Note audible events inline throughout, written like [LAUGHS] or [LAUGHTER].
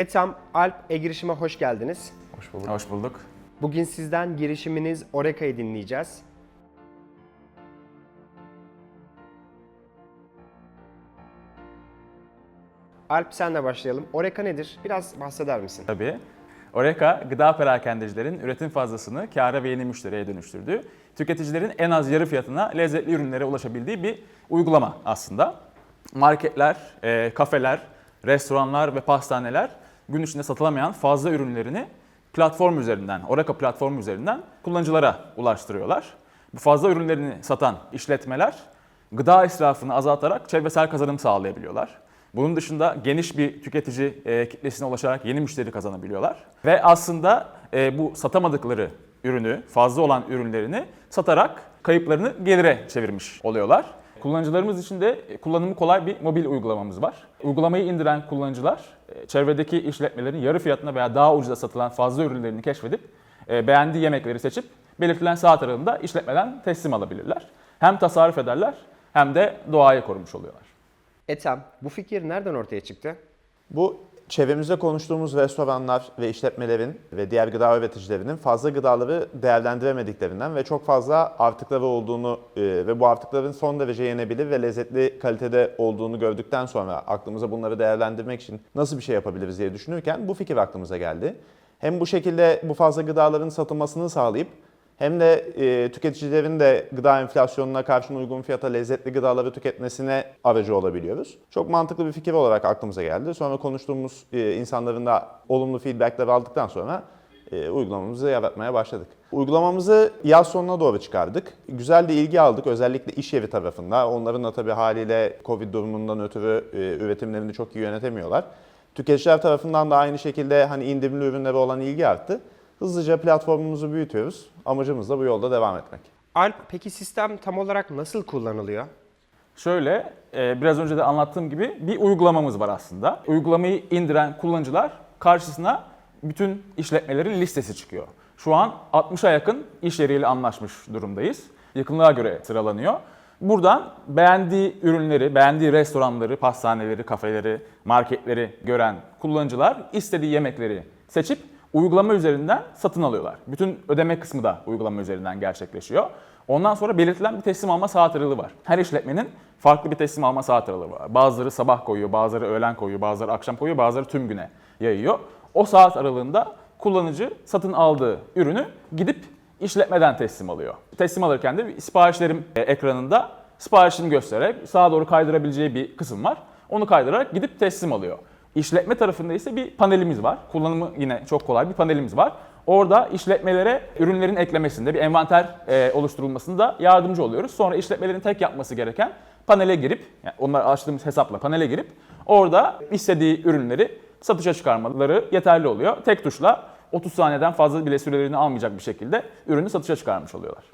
Etam, Alp e-girişime hoş geldiniz. Hoş bulduk. Hoş bulduk. Bugün sizden girişiminiz Oreka'yı dinleyeceğiz. Alp senle başlayalım. Oreka nedir? Biraz bahseder misin? Tabii. Oreka, gıda perakendecilerin üretim fazlasını kâra ve yeni müşteriye dönüştürdüğü, tüketicilerin en az yarı fiyatına lezzetli ürünlere ulaşabildiği bir uygulama aslında. Marketler, e, kafeler, restoranlar ve pastaneler gün içinde satılamayan fazla ürünlerini platform üzerinden, Oreka platformu üzerinden kullanıcılara ulaştırıyorlar. Bu fazla ürünlerini satan işletmeler gıda israfını azaltarak çevresel kazanım sağlayabiliyorlar. Bunun dışında geniş bir tüketici e, kitlesine ulaşarak yeni müşteri kazanabiliyorlar. Ve aslında e, bu satamadıkları ürünü, fazla olan ürünlerini satarak kayıplarını gelire çevirmiş oluyorlar. Kullanıcılarımız için de e, kullanımı kolay bir mobil uygulamamız var. Uygulamayı indiren kullanıcılar e, çevredeki işletmelerin yarı fiyatına veya daha ucuza satılan fazla ürünlerini keşfedip e, beğendiği yemekleri seçip belirtilen saat aralığında işletmeden teslim alabilirler. Hem tasarruf ederler hem de doğayı korumuş oluyorlar. Etam, bu fikir nereden ortaya çıktı? Bu çevremizde konuştuğumuz restoranlar ve işletmelerin ve diğer gıda üreticilerinin fazla gıdaları değerlendiremediklerinden ve çok fazla artıkları olduğunu e, ve bu artıkların son derece yenebilir ve lezzetli kalitede olduğunu gördükten sonra aklımıza bunları değerlendirmek için nasıl bir şey yapabiliriz diye düşünürken bu fikir aklımıza geldi. Hem bu şekilde bu fazla gıdaların satılmasını sağlayıp hem de e, tüketicilerin de gıda enflasyonuna karşın uygun fiyata lezzetli gıdaları tüketmesine aracı olabiliyoruz. Çok mantıklı bir fikir olarak aklımıza geldi. Sonra konuştuğumuz e, insanların da olumlu feedbackler aldıktan sonra e, uygulamamızı yaratmaya başladık. Uygulamamızı yaz sonuna doğru çıkardık. Güzel de ilgi aldık özellikle iş yeri tarafında. Onların da tabii haliyle Covid durumundan ötürü e, üretimlerini çok iyi yönetemiyorlar. Tüketiciler tarafından da aynı şekilde hani indirimli ürünlere olan ilgi arttı. Hızlıca platformumuzu büyütüyoruz. Amacımız da bu yolda devam etmek. Alp, peki sistem tam olarak nasıl kullanılıyor? Şöyle, e, biraz önce de anlattığım gibi bir uygulamamız var aslında. Uygulamayı indiren kullanıcılar karşısına bütün işletmelerin listesi çıkıyor. Şu an 60'a yakın iş yeriyle anlaşmış durumdayız. Yakınlığa göre sıralanıyor. Buradan beğendiği ürünleri, beğendiği restoranları, pastaneleri, kafeleri, marketleri gören kullanıcılar istediği yemekleri seçip uygulama üzerinden satın alıyorlar. Bütün ödeme kısmı da uygulama üzerinden gerçekleşiyor. Ondan sonra belirtilen bir teslim alma saat aralığı var. Her işletmenin farklı bir teslim alma saat aralığı var. Bazıları sabah koyuyor, bazıları öğlen koyuyor, bazıları akşam koyuyor, bazıları tüm güne yayıyor. O saat aralığında kullanıcı satın aldığı ürünü gidip işletmeden teslim alıyor. Teslim alırken de siparişlerim e, ekranında siparişini göstererek sağa doğru kaydırabileceği bir kısım var. Onu kaydırarak gidip teslim alıyor. İşletme tarafında ise bir panelimiz var. Kullanımı yine çok kolay bir panelimiz var. Orada işletmelere ürünlerin eklemesinde bir envanter e, oluşturulmasında yardımcı oluyoruz. Sonra işletmelerin tek yapması gereken panele girip, yani onlar açtığımız hesapla panele girip orada istediği ürünleri satışa çıkarmaları yeterli oluyor. Tek tuşla 30 saniyeden fazla bile sürelerini almayacak bir şekilde ürünü satışa çıkarmış oluyorlar.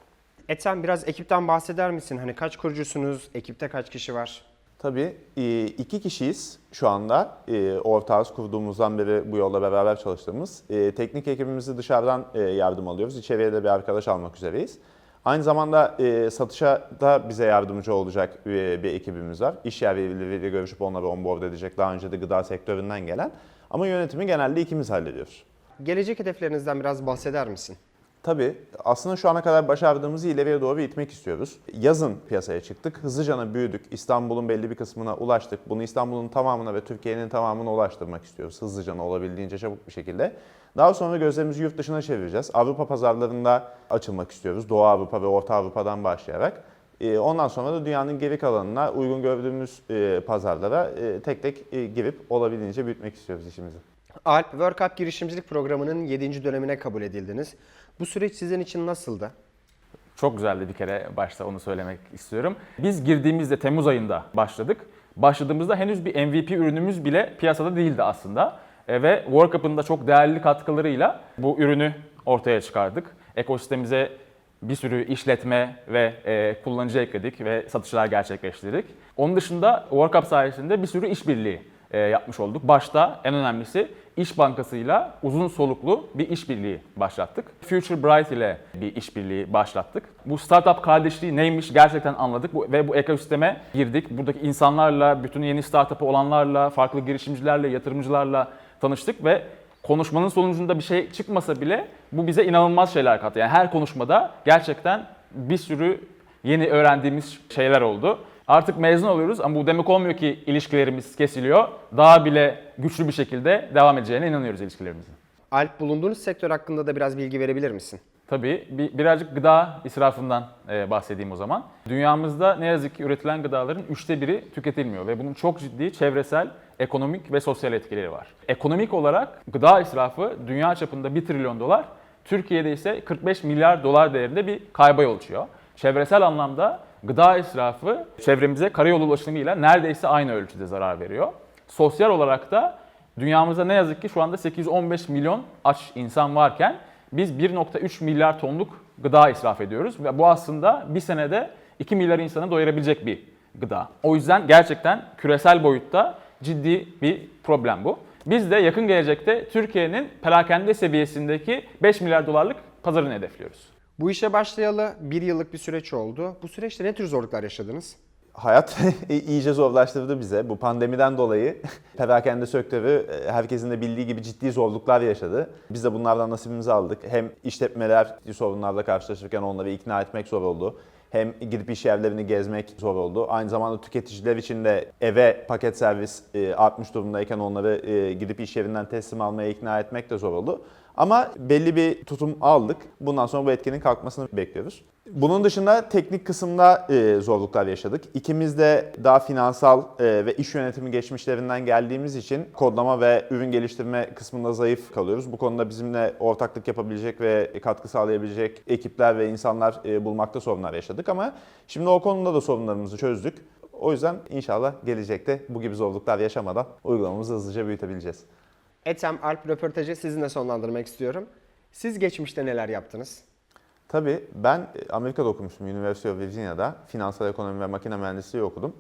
Etam biraz ekipten bahseder misin? Hani kaç kurucusunuz? Ekipte kaç kişi var? Tabii e, iki kişiyiz şu anda. E, Ortağız kurduğumuzdan beri bu yolda beraber çalıştığımız. E, Teknik ekibimizi dışarıdan yardım alıyoruz. İçeriye de bir arkadaş almak üzereyiz. Aynı zamanda satışa da bize yardımcı olacak bir ekibimiz var. İş yerleriyle görüşüp onları onboard edecek. Daha önce de gıda sektöründen gelen. Ama yönetimi genelde ikimiz hallediyoruz. Gelecek hedeflerinizden biraz bahseder misin? Tabii aslında şu ana kadar başardığımızı ileriye doğru itmek istiyoruz. Yazın piyasaya çıktık, hızlıca büyüdük, İstanbul'un belli bir kısmına ulaştık. Bunu İstanbul'un tamamına ve Türkiye'nin tamamına ulaştırmak istiyoruz hızlıca olabildiğince çabuk bir şekilde. Daha sonra gözlerimizi yurt dışına çevireceğiz. Avrupa pazarlarında açılmak istiyoruz. Doğu Avrupa ve Orta Avrupa'dan başlayarak. Ee, Ondan sonra da dünyanın geri kalanına uygun gördüğümüz e, pazarlara e, tek tek e, girip olabildiğince büyütmek istiyoruz işimizi. Alp, World Cup girişimcilik programının 7. dönemine kabul edildiniz. Bu süreç sizin için nasıldı? Çok güzeldi bir kere başta onu söylemek istiyorum. Biz girdiğimizde Temmuz ayında başladık. Başladığımızda henüz bir MVP ürünümüz bile piyasada değildi aslında. E, Ve World Cup'ın da çok değerli katkılarıyla bu ürünü ortaya çıkardık. Ekosistemize bir sürü işletme ve e, kullanıcı ekledik ve satışlar gerçekleştirdik. Onun dışında World Cup sayesinde bir sürü işbirliği yapmış olduk. Başta en önemlisi İş Bankası'yla uzun soluklu bir işbirliği başlattık. Future Bright ile bir işbirliği başlattık. Bu startup kardeşliği neymiş gerçekten anladık bu, ve bu ekosisteme girdik. Buradaki insanlarla, bütün yeni startup'ı olanlarla, farklı girişimcilerle, yatırımcılarla tanıştık ve konuşmanın sonucunda bir şey çıkmasa bile bu bize inanılmaz şeyler kattı. Yani her konuşmada gerçekten bir sürü yeni öğrendiğimiz şeyler oldu. Artık mezun oluyoruz ama bu demek olmuyor ki ilişkilerimiz kesiliyor. Daha bile güçlü bir şekilde devam edeceğine inanıyoruz ilişkilerimizin. Alp bulunduğunuz sektör hakkında da biraz bilgi verebilir misin? Tabii bir, birazcık gıda israfından e, bahsedeyim o zaman. Dünyamızda ne yazık ki üretilen gıdaların üçte biri tüketilmiyor ve bunun çok ciddi çevresel, ekonomik ve sosyal etkileri var. Ekonomik olarak gıda israfı dünya çapında 1 trilyon dolar, Türkiye'de ise 45 milyar dolar değerinde bir kayba yol açıyor. Çevresel anlamda gıda israfı çevremize karayolu ulaşımıyla neredeyse aynı ölçüde zarar veriyor. Sosyal olarak da dünyamızda ne yazık ki şu anda 815 milyon aç insan varken biz 1.3 milyar tonluk gıda israf ediyoruz ve bu aslında bir senede 2 milyar insanı doyurabilecek bir gıda. O yüzden gerçekten küresel boyutta ciddi bir problem bu. Biz de yakın gelecekte Türkiye'nin perakende seviyesindeki 5 milyar dolarlık pazarını hedefliyoruz. Bu işe başlayalı bir yıllık bir süreç oldu. Bu süreçte ne tür zorluklar yaşadınız? Hayat [LAUGHS] iyice zorlaştırdı bize. Bu pandemiden dolayı [LAUGHS] perakende sektörü e, herkesin de bildiği gibi ciddi zorluklar yaşadı. Biz de bunlardan nasibimizi aldık. Hem işletmeler sorunlarla karşılaşırken onları ikna etmek zor oldu. Hem gidip iş yerlerini gezmek zor oldu. Aynı zamanda tüketiciler için de eve paket servis e, artmış durumdayken onları e, gidip iş yerinden teslim almaya ikna etmek de zor oldu. Ama belli bir tutum aldık. Bundan sonra bu etkinin kalkmasını bekliyoruz. Bunun dışında teknik kısımda e, zorluklar yaşadık. İkimiz de daha finansal e, ve iş yönetimi geçmişlerinden geldiğimiz için kodlama ve ürün geliştirme kısmında zayıf kalıyoruz. Bu konuda bizimle ortaklık yapabilecek ve katkı sağlayabilecek ekipler ve insanlar e, bulmakta sorunlar yaşadık ama şimdi o konuda da sorunlarımızı çözdük. O yüzden inşallah gelecekte bu gibi zorluklar yaşamadan uygulamamızı hızlıca büyütebileceğiz. Etem Alp röportajı sizinle sonlandırmak istiyorum. Siz geçmişte neler yaptınız? Tabii ben e, Amerika'da okumuştum University of Virginia'da. Finansal ekonomi ve makine mühendisliği okudum.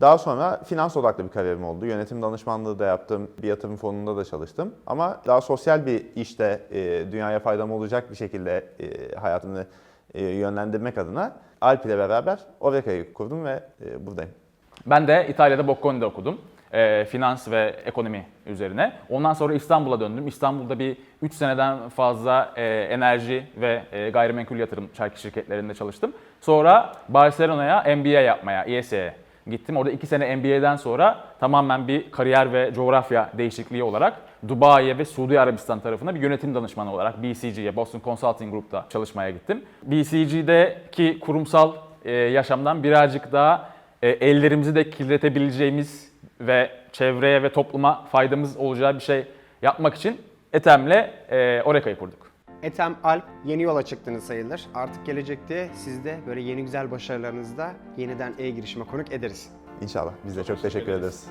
Daha sonra finans odaklı bir kariyerim oldu. Yönetim danışmanlığı da yaptım, bir yatırım fonunda da çalıştım. Ama daha sosyal bir işte e, dünyaya faydam olacak bir şekilde e, hayatımı e, yönlendirmek adına Alp ile beraber Oreka'yı kurdum ve e, buradayım. Ben de İtalya'da Bocconi'de okudum. Ee, finans ve ekonomi üzerine. Ondan sonra İstanbul'a döndüm. İstanbul'da bir 3 seneden fazla e, enerji ve e, gayrimenkul yatırım şirketlerinde çalıştım. Sonra Barcelona'ya MBA yapmaya, IESE'ye gittim. Orada 2 sene MBA'den sonra tamamen bir kariyer ve coğrafya değişikliği olarak Dubai'ye ve Suudi Arabistan tarafına bir yönetim danışmanı olarak BCG'ye, Boston Consulting Group'ta çalışmaya gittim. BCG'deki kurumsal e, yaşamdan birazcık daha e, ellerimizi de kirletebileceğimiz ve çevreye ve topluma faydamız olacağı bir şey yapmak için Ethem'le e, Oreka'yı kurduk. Etem Alp yeni yola çıktınız sayılır. Artık gelecekte siz de böyle yeni güzel başarılarınızda yeniden e-girişime konuk ederiz. İnşallah. Biz de çok teşekkür ederiz.